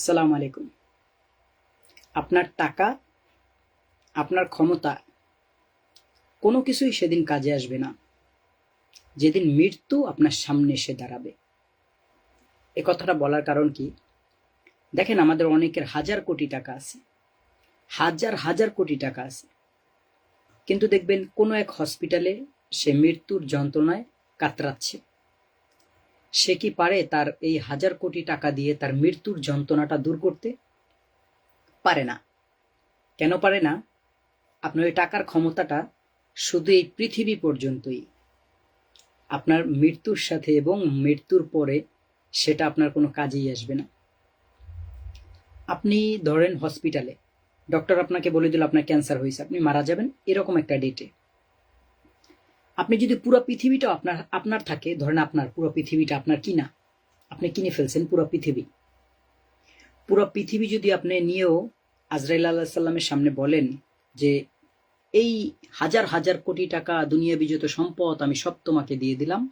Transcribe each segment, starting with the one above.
আসসালামু আলাইকুম। আপনার টাকা, আপনার ক্ষমতা, কোনো কিছুই সেদিন কাজে আসবে না। যেদিন মৃত্যু আপনার সামনে এসে দাঁড়াবে। এ কথাটা বলার কারণ কি? দেখেন, আমাদের অনেকের হাজার কোটি টাকা আছে। হাজার হাজার কোটি টাকা আছে। কিন্তু দেখবেন, কোনো এক হসপিটালে সে মৃত্যুর যন্ত্রণায় কাতরাচ্ছে। সে কি পারে তার এই হাজার কোটি টাকা দিয়ে তার মৃত্যুর যন্ত্রণাটা দূর করতে? পারে না। কেন পারে না? আপনার ওই টাকার ক্ষমতাটা শুধু এই পৃথিবী পর্যন্তই। আপনার মৃত্যুর সাথে এবং মৃত্যুর পরে সেটা আপনার কোনো কাজেই আসবে না। আপনি ধরেন হসপিটালে ডক্টর আপনাকে বলে দিল আপনার ক্যান্সার হয়েছে, আপনি মারা যাবেন, এরকম একটা ডেটে আপনি যদি পুরো পৃথিবীটা আপনার আপনার থাকে, ধরেন আপনার পুরো পৃথিবীটা আপনার কিনা আপনি কিনে ফেলছেন পুরো পৃথিবী। পুরো পৃথিবী যদি আপনি নিয়েও আজরাইল আল্লাহ সাল্লামের সামনে বলেন যে, এই হাজার হাজার কোটি টাকা দুনিয়া বিজত সম্পদ আমি সব তোমাকে দিয়ে দিলাম।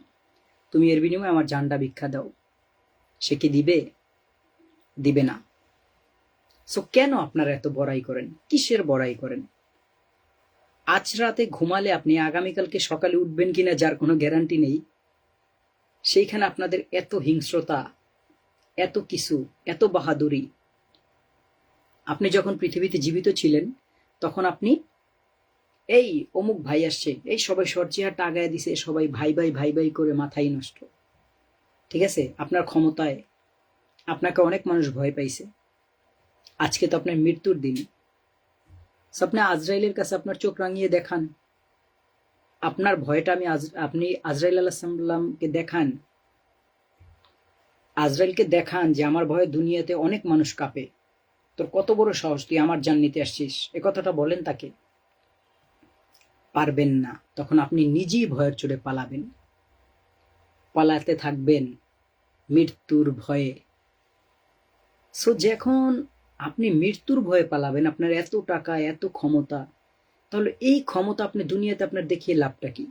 তুমি এর বিনিময়ে আমার জান্ডা ভিক্ষা দাও। সে কি দিবে? দিবে না। সো কেন আপনারা এত বড়াই করেন? কিসের বড়াই করেন? আজ রাতে ঘুমালে আপনি আগামীকালকে সকালে উঠবেন কিনা যার কোনো গ্যারান্টি নেই, সেইখানে আপনাদের এত হিংস্রতা, এত কিছু, এত বাহাদুরি। আপনি যখন পৃথিবীতে জীবিত ছিলেন, তখন আপনি, এই অমুক ভাই আসছে, এই সবাই সরচিহারটা আগায় দিছে, সবাই ভাই ভাই ভাই ভাই করে মাথাই নষ্ট। ঠিক আছে? আপনার ক্ষমতায় আপনাকে অনেক মানুষ ভয় পাইছে। আজকে তো আপনার মৃত্যুর দিন। আপনি আজরাইলের কাছে আপনার চোখ রাঙিয়ে দেখান। আপনার ভয়টা আমি আপনি আজরাইল আল্লাহ সাল্লামকে দেখান। আজরাইলকে দেখান যে আমার ভয়ে দুনিয়াতে অনেক মানুষ কাঁপে। তোর কত বড় সাহস, তুই আমার জান নিতে আসছিস। এ কথাটা বলেন তাকে। পারবেন না। তখন আপনি নিজেই ভয়ের চড়ে পালাবেন। পালাতে থাকবেন মৃত্যুর ভয়ে। সো যখন আপনি মৃত্যুর ভয়ে পালাবেন, আপনার এত টাকা, এত ক্ষমতা। তাহলে এই ক্ষমতা আপনি দুনিয়াতে আপনার দেখিয়ে লাভটা কি?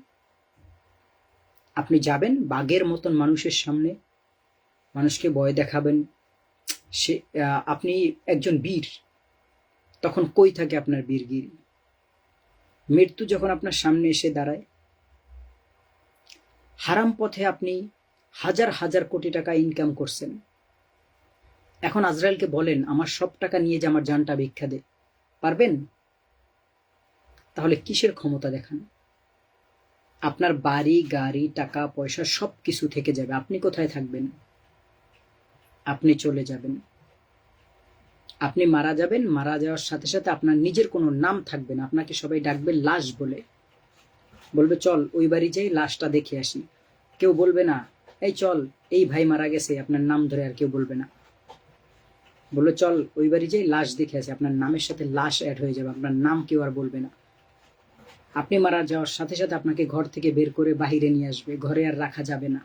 আপনি যাবেন বাঘের মতন মানুষের সামনে, মানুষকে ভয় দেখাবেন। সে আপনি একজন বীর, তখন কই থাকে আপনার বীরগিরি? মৃত্যু যখন আপনার সামনে এসে দাঁড়ায়, হারাম পথে আপনি হাজার হাজার কোটি টাকা ইনকাম করছেন। এখন আজরাইলকে বলেন, আমার সব টাকা নিয়ে যে আমার জানটা ভিক্ষা দে। পারবেন? তাহলে কিসের ক্ষমতা দেখান? আপনার বাড়ি, গাড়ি, টাকা, পয়সা সব কিছু থেকে যাবে। আপনি কোথায় থাকবেন? আপনি চলে যাবেন। আপনি মারা যাবেন, মারা যাওয়ার সাথে সাথে আপনার নিজের কোনো নাম থাকবে না। আপনাকে সবাই ডাকবে লাশ বলে। বলবে, চল, ওই বাড়ি যাই, লাশটা দেখে আসি। কেউ বলবে, না, এই চল, এই ভাই মারা গেছে। আপনার নাম ধরে আর কেউ বলবে না। বলল, চল, ওই বাড়ি যাই লাশ দেখে আসি। আপনার নামের সাথে লাশ অ্যাড হয়ে যাবে, আপনার নাম কেউ আর বলবে না। আপনি মারা যাওয়ার সাথে সাথে আপনাকে ঘর থেকে বের করে বাহিরে নিয়ে আসবে, ঘরে আর রাখা যাবে না।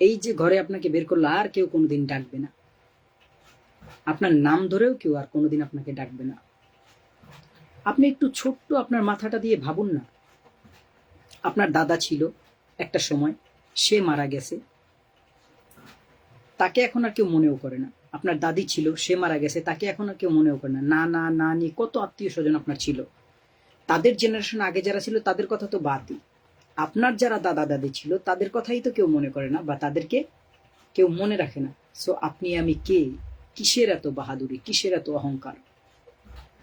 এই যে ঘরে আপনাকে বের করল, আর কেউ কোনোদিন ডাকবে না। আপনার নাম ধরেও কেউ আর কোনোদিন আপনাকে ডাকবে না। আপনি একটু ছোট্ট আপনার মাথাটা দিয়ে ভাবুন না। আপনার দাদা ছিল একটা সময়, সে মারা গেছে। তাকে এখন আর কেউ মনেও করে না। আপনার দাদি ছিল, সে মারা গেছে, তাকে এখন আর কেউ মনেও করে না। না না না নি কত আত্মীয় স্বজন আপনার ছিল। তাদের জেনারেশন আগে যারা ছিল, তাদের কথা তো বাদই আপনার যারা দাদা দাদি ছিল, তাদের কথাই তো কেউ মনে করে না বা তাদেরকে কেউ মনে রাখে না। সো আপনি, আমি কে? কিসের এত বাহাদুরি? কিসের এত অহংকার?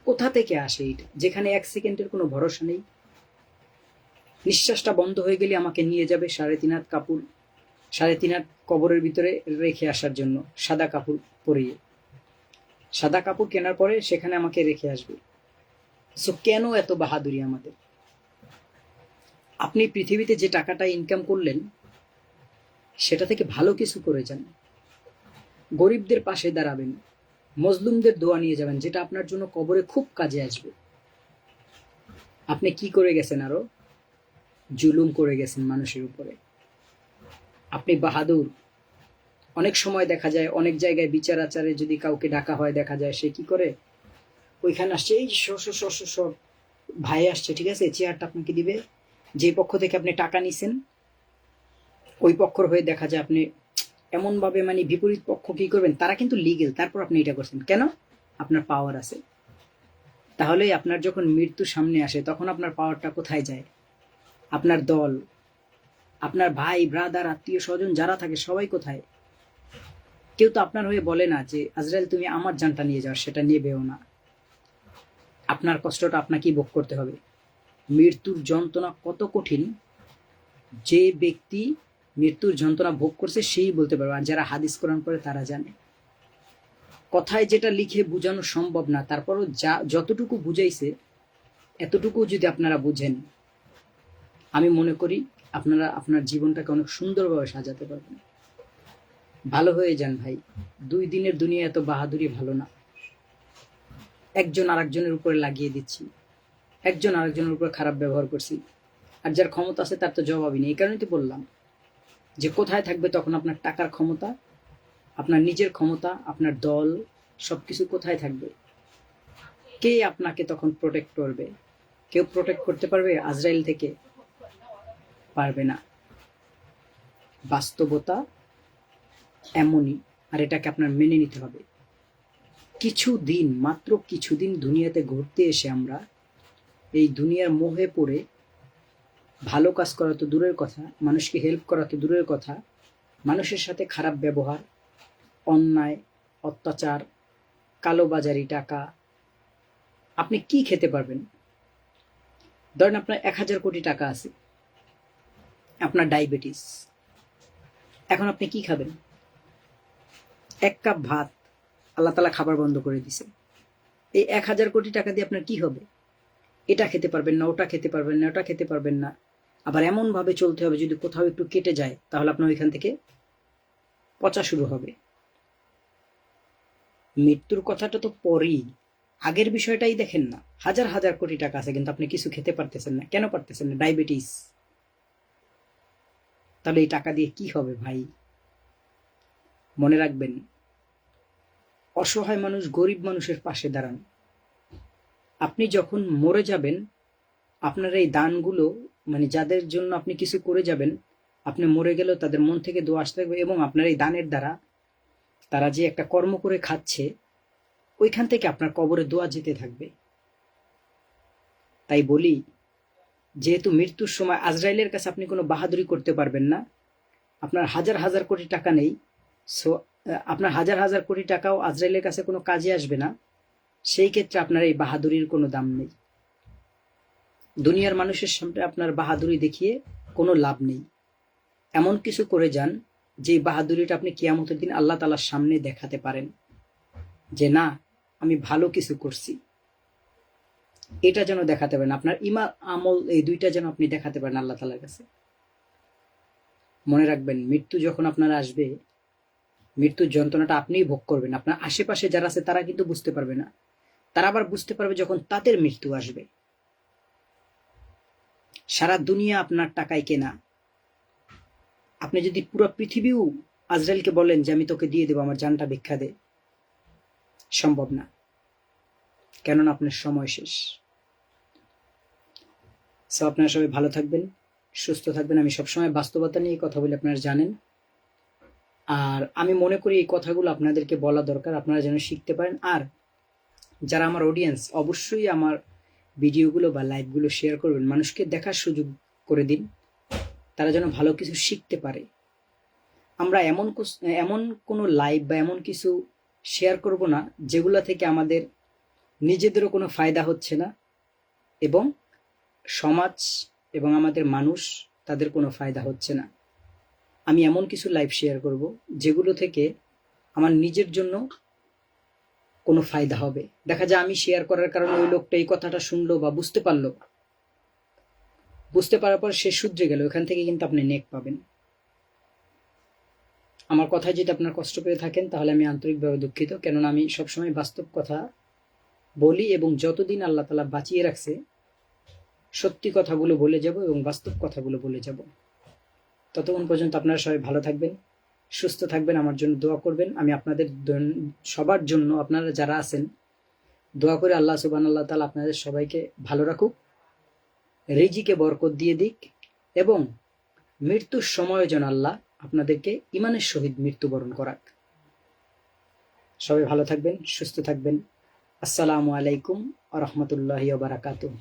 কোথা থেকে আসে এটা যেখানে এক সেকেন্ডের কোনো ভরসা নেই। নিঃশ্বাসটা বন্ধ হয়ে গেলে আমাকে নিয়ে যাবে সাড়ে তিন হাত কাপড়। সাড়ে তিন হাত কবরের ভিতরে রেখে আসার জন্য সাদা কাপড় পরিয়ে। সাদা কাপড় কেনার পরে সেখানে আমাকে রেখে আসবে। সো কেন এত বাহাদুরি আমাদের? আপনি পৃথিবীতে যে টাকাটা ইনকাম করলেন, সেটা থেকে ভালো কিছু করে যান। গরিবদের পাশে দাঁড়াবেন, মজলুমদের দোয়া নিয়ে যাবেন, যেটা আপনার জন্য কবরে খুব কাজে আসবে। আপনি কি করে গেছেন আরও? জুলুম করে গেছেন মানুষের উপরে। আপনি বাহাদুর। অনেক সময় দেখা যায়, অনেক জায়গায় বিচার আচারে যদি কাউকে ডাকা হয়, দেখা যায় সে কি করে? ওইখানে আসছে, এই সর সর সর ভাই আসছে, ঠিক আছে, চেয়ারটা আপনাকে দিবে। যে পক্ষ থেকে আপনি টাকা নিছেন, ওই পক্ষর হয়ে দেখা যায় আপনি এমনভাবে মানে বিপরীত পক্ষ কি করবেন? তারা কিন্তু লিগেল তারপর আপনি এটা করছেন। কেন? আপনার পাওয়ার আছে। তাহলে আপনার যখন মৃত্যু সামনে আসে, তখন আপনার পাওয়ারটা কোথায় যায়? আপনার দল আপনার ভাই ব্রাদার আত্মীয়, স্বজন যারা থাকে, সবাই কোথায়? কেউ তো আপনার হয়ে বলে না যে, আজরাইল, তুমি আমার জানটা নিয়ে যাও, সেটা নেবেও না। আপনার কষ্টটা আপনাকেই ভোগ করতে হবে। মৃত্যুর যন্ত্রণা কত কঠিন। যে ব্যক্তি মৃত্যুর যন্ত্রণা ভোগ করছে, সেই বলতে পারবে আর যারা হাদিস কোরআন করে তারা জানে। কথায় যেটা লিখে বোঝানো সম্ভব না, তারপরও যা, যতটুকু বুঝাইছে এতটুকু যদি আপনারা বুঝেন। আমি মনে করি আপনারা, আপনার জীবনটাকে অনেক সুন্দরভাবে সাজাতে পারবেন। ভালো হয়ে যান ভাই। দুই দিনের দুনিয়া এত বাহাদুরি ভালো না। একজন আরেকজনের উপরে লাগিয়ে দিচ্ছি। একজন আরেকজনের উপরে খারাপ ব্যবহার করছি। আর যার ক্ষমতা আছে তার তো জবাবই নেই। এই কারণেই তো বললাম যে কোথায় থাকবে তখন আপনার টাকার ক্ষমতা, আপনার নিজের ক্ষমতা, আপনার দল, সবকিছু কোথায় থাকবে? কে আপনাকে তখন প্রোটেক্ট করবে? কেউ প্রোটেক্ট করতে পারবে? আজরাইল থেকে? পারবে না। বাস্তবতা এমনই, আর এটাকে আপনার মেনে নিতে হবে। কিছু দিন মাত্র কিছুদিন দুনিয়াতে ঘুরতে এসে আমরা এই দুনিয়ার মোহে পড়ে ভালো কাজ করা তো দূরের কথা, মানুষকে হেল্প করা তো দূরের কথা, মানুষের সাথে খারাপ ব্যবহার, অন্যায়, অত্যাচার, কালোবাজারি টাকা, আপনি কি খেতে পারবেন? ধরেন আপনার এক হাজার কোটি টাকা আছে। আপনার ডায়াবেটিস। এখন আপনি কি খাবেন? এক কাপ ভাত আল্লাহ তালা খাবার বন্ধ করে দিছে এই এক হাজার কোটি টাকা দিয়ে আপনার কি হবে? এটা খেতে পারবেন না, ওটা খেতে পারবেন না, ওটা খেতে পারবেন না। আবার এমনভাবে চলতে হবে, যদি কোথাও একটু কেটে যায়, তাহলে আপনার ওইখান থেকে পচা শুরু হবে। মৃত্যুর কথাটা তো পরেই। আগের বিষয়টাই দেখেন না। হাজার হাজার কোটি টাকা আছে, কিন্তু আপনি কিছু খেতে পারতেছেন না। কেন পারতেছেন না? ডায়াবেটিস। তাহলে এই টাকা দিয়ে কি হবে ভাই? মনে রাখবেন, অসহায় মানুষ গরিব মানুষের পাশে দাঁড়ান। আপনি যখন মরে যাবেন, আপনার এই দানগুলো মানে যাদের জন্য আপনি কিছু করে যাবেন, আপনি মরে গেলেও তাদের মন থেকে দোয়া আসতে থাকবে এবং আপনার এই দানের দ্বারা তারা যে একটা কর্ম করে খাচ্ছে, ওইখান থেকে আপনার কবরে দোয়া যেতে থাকবে। তাই বলি যেহেতু মৃত্যুর সময় আজরাইলের কাছে আপনি কোনো বাহাদুরি করতে পারবেন না, আপনার হাজার হাজার কোটি টাকা নেই, সো আপনার হাজার হাজার কোটি টাকাও আজরাইলের কাছে কোনো কাজে আসবে না, সেই ক্ষেত্রে আপনার এই বাহাদুরির কোনো দাম নেই। দুনিয়ার মানুষের সামনে আপনার বাহাদুরি দেখিয়ে কোনো লাভ নেই। এমন কিছু করে যান যে বাহাদুরিটা আপনি কিয়ামতের দিন আল্লাহ তালার সামনে দেখাতে পারেন, যে না, আমি ভালো কিছু করছি। এটা যেন দেখাতে পারেন, আপনার ইমা, আমল এই দুইটা যেন আপনি দেখাতে পারেন আল্লাহ তালার কাছে। মনে রাখবেন, মৃত্যু যখন আপনার আসবে, মৃত্যুর যন্ত্রণাটা আপনিই ভোগ করবেন। আপনার আশেপাশে যারা আছে তারা কিন্তু বুঝতে পারবে না। তারা আবার বুঝতে পারবে যখন তাদের মৃত্যু আসবে। সারা দুনিয়া আপনার টাকায় কেনা। আপনি যদি পুরো পৃথিবীও আজরাইলকে বলেন যে, আমি তোকে দিয়ে দেবো, আমার জানটা ভিক্ষা দে। সম্ভব না। কেননা আপনার সময় শেষ। সো আপনারা সবাই ভালো থাকবেন, সুস্থ থাকবেন। আমি সবসময় বাস্তবতা নিয়ে কথা বলি, আপনারা জানেন। আর আমি মনে করি এই কথাগুলো আপনাদেরকে বলা দরকার, আপনারা যেন শিখতে পারেন। আর যারা আমার অডিয়েন্স অবশ্যই আমার ভিডিওগুলো বা লাইভগুলো শেয়ার করবেন, মানুষকে দেখার সুযোগ করে দিন। তারা যেন ভালো কিছু শিখতে পারে। আমরা এমন এমন কোনো লাইভ বা এমন কিছু শেয়ার করব না, যেগুলো থেকে আমাদের নিজেদেরও কোনো ফায়দা হচ্ছে না। এবং সমাজ এবং আমাদের মানুষ তাদের কোনো ফায়দা হচ্ছে না। আমি এমন কিছু লাইভ শেয়ার করব যেগুলো থেকে আমার নিজের জন্য কোনো ফায়দা হবে। দেখা যায় আমি শেয়ার করার কারণে ওই লোকটা এই কথাটা শুনলো বা বুঝতে পারল। বুঝতে পারার পর সে শুধরে গেল। ওখান থেকে কিন্তু আপনি নেক পাবেন। আমার কথায় যদি আপনার কষ্ট পেয়ে থাকেন, তাহলে আমি আন্তরিকভাবে দুঃখিত। কেননা আমি সবসময় বাস্তব কথা বলি এবং যতদিন আল্লাহ তালা বাঁচিয়ে রাখছে সত্যি কথাগুলো বলে যাব এবং বাস্তব কথাগুলো বলে যাব। ততক্ষণ পর্যন্ত আপনারা সবাই ভালো থাকবেন, সুস্থ থাকবেন, আমার জন্য দোয়া করবেন। আমি আপনাদের সবার জন্য আপনারা যারা আছেন, দোয়া করে আল্লাহ সুবান আল্লাহ তালা আপনাদের সবাইকে ভালো রাখুক, রেজিকে বরকত দিয়ে দিক এবং মৃত্যুর সময় যেন আল্লাহ আপনাদেরকে ইমানের সহিত মৃত্যুবরণ করাক। সবাই ভালো থাকবেন, সুস্থ থাকবেন। আসসালামু আলাইকুম আ রহমতুল্লাহ বারাকাতুহ।